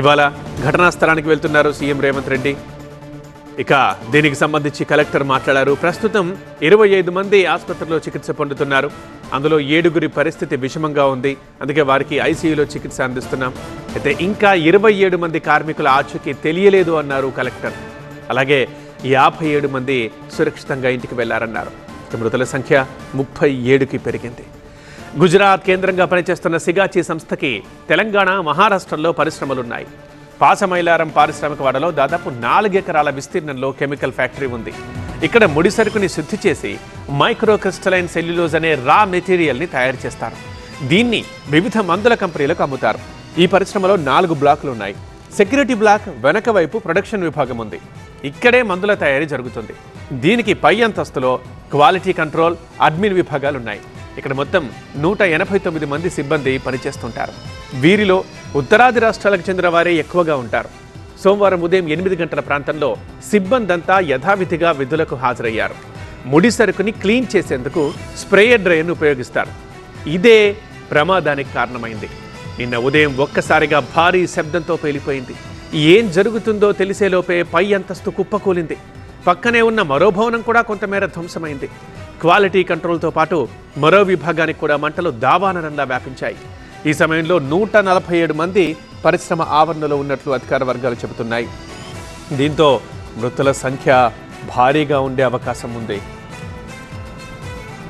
ఇవాళ ఘటనా స్థలానికి వెళ్తున్నారు సీఎం రేవంత్ రెడ్డి. ఇక దీనికి సంబంధించి కలెక్టర్ మాట్లాడారు. ప్రస్తుతం ఇరవై ఐదు మంది ఆసుపత్రిలో చికిత్స పొందుతున్నారు. అందులో ఏడుగురి పరిస్థితి విషమంగా ఉంది. అందుకే వారికి ఐసీయూలో చికిత్స అందిస్తున్నాం. అయితే ఇంకా ఇరవై ఏడు మంది కార్మికుల ఆచూకీ తెలియలేదు అన్నారు కలెక్టర్. అలాగే యాభై ఏడు మంది సురక్షితంగా ఇంటికి వెళ్ళారన్నారు. మృతుల సంఖ్య ముప్పై ఏడుకి పెరిగింది. గుజరాత్ కేంద్రంగా పనిచేస్తున్న సిగాచి సంస్థకి తెలంగాణ మహారాష్ట్రలో పరిశ్రమలున్నాయి. పాసమైలారం పారిశ్రామిక వాడలో దాదాపు నాలుగెకరాల విస్తీర్ణంలో కెమికల్ ఫ్యాక్టరీ ఉంది. ఇక్కడ ముడి సరుకుని శుద్ధి చేసి మైక్రో క్రిస్టలైన్ సెల్యులోజ్ అనే రా మెటీరియల్ని తయారు చేస్తారు. దీన్ని వివిధ మందుల కంపెనీలకు అమ్ముతారు. ఈ పరిశ్రమలో నాలుగు బ్లాకులు ఉన్నాయి. సెక్యూరిటీ బ్లాక్ వెనక వైపు ప్రొడక్షన్ విభాగం ఉంది. ఇక్కడే మందుల తయారీ జరుగుతుంది. దీనికి పై అంతస్తులో క్వాలిటీ కంట్రోల్ అడ్మిన్ విభాగాలు ఉన్నాయి ఇక్కడ మొత్తం నూట ఎనభై తొమ్మిది మంది సిబ్బంది పనిచేస్తుంటారు. వీరిలో ఉత్తరాది రాష్ట్రాలకు చెందిన వారే ఎక్కువగా ఉంటారు. సోమవారం ఉదయం ఎనిమిది గంటల ప్రాంతంలో సిబ్బందంతా యథావిధిగా విధులకు హాజరయ్యారు. ముడి సరుకుని క్లీన్ చేసేందుకు స్ప్రేయర్ డ్రైయర్ను ఉపయోగిస్తారు. ఇదే ప్రమాదానికి కారణమైంది. నిన్న ఉదయం ఒక్కసారిగా భారీ శబ్దంతో పేలిపోయింది. ఏం జరుగుతుందో తెలిసేలోపే పై అంతస్తు కుప్పకూలింది. పక్కనే ఉన్న మరో భవనం కూడా కొంతమేర ధ్వంసమైంది. క్వాలిటీ కంట్రోల్తో పాటు మరో విభాగానికి కూడా మంటలు దావానరంగా వ్యాపించాయి. ఈ సమయంలో నూట నలభై ఏడు మంది పరిశ్రమ ఆవరణలో ఉన్నట్లు అధికార వర్గాలు చెబుతున్నాయి. దీంతో మృతుల సంఖ్య భారీగా ఉండే అవకాశం ఉంది.